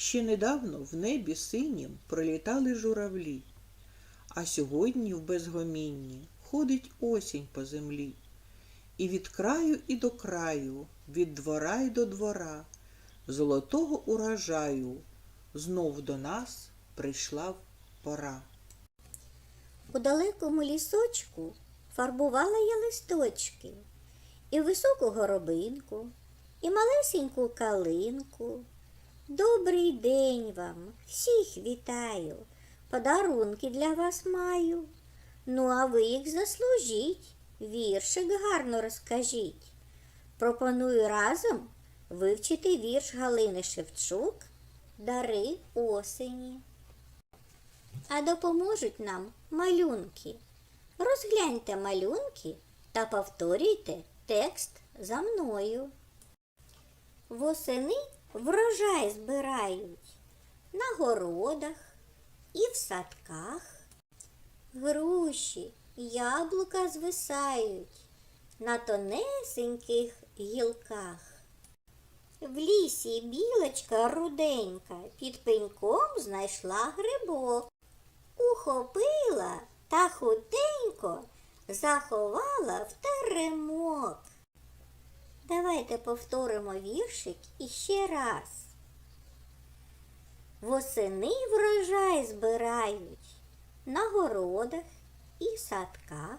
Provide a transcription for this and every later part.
Ще недавно в небі синім пролітали журавлі, а сьогодні в безгомінні ходить осінь по землі. І від краю і до краю, від двора й до двора, золотого урожаю знов до нас прийшла пора. У далекому лісочку фарбувала я листочки, і високу горобинку, і малесеньку калинку. Добрий день вам, всіх вітаю, подарунки для вас маю. Ну, а ви їх заслужіть, віршик гарно розкажіть. Пропоную разом вивчити вірш Галини Шевчук Дари осені. А допоможуть нам малюнки. Розгляньте малюнки та повторюйте текст за мною. Восени врожай збирають на городах і в садках. Груші, яблука звисають на тонесеньких гілках. В лісі білочка руденька під пеньком знайшла грибок. Ухопила та хутенько заховала в теремок. Давайте повторимо віршик іще раз. Восени врожай збирають на городах і садках.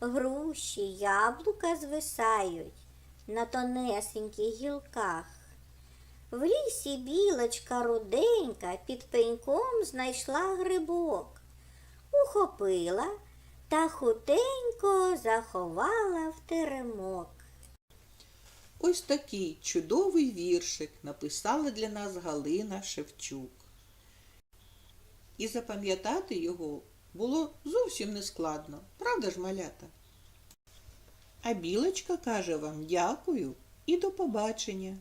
Груші, яблука звисають на тонесеньких гілках. В лісі білочка руденька під пеньком знайшла грибок, ухопила та хутенько заховала в теремок. Ось такий чудовий віршик написала для нас Галина Шевчук. І запам'ятати його було зовсім не складно, правда ж, малята? А білочка каже вам дякую і до побачення.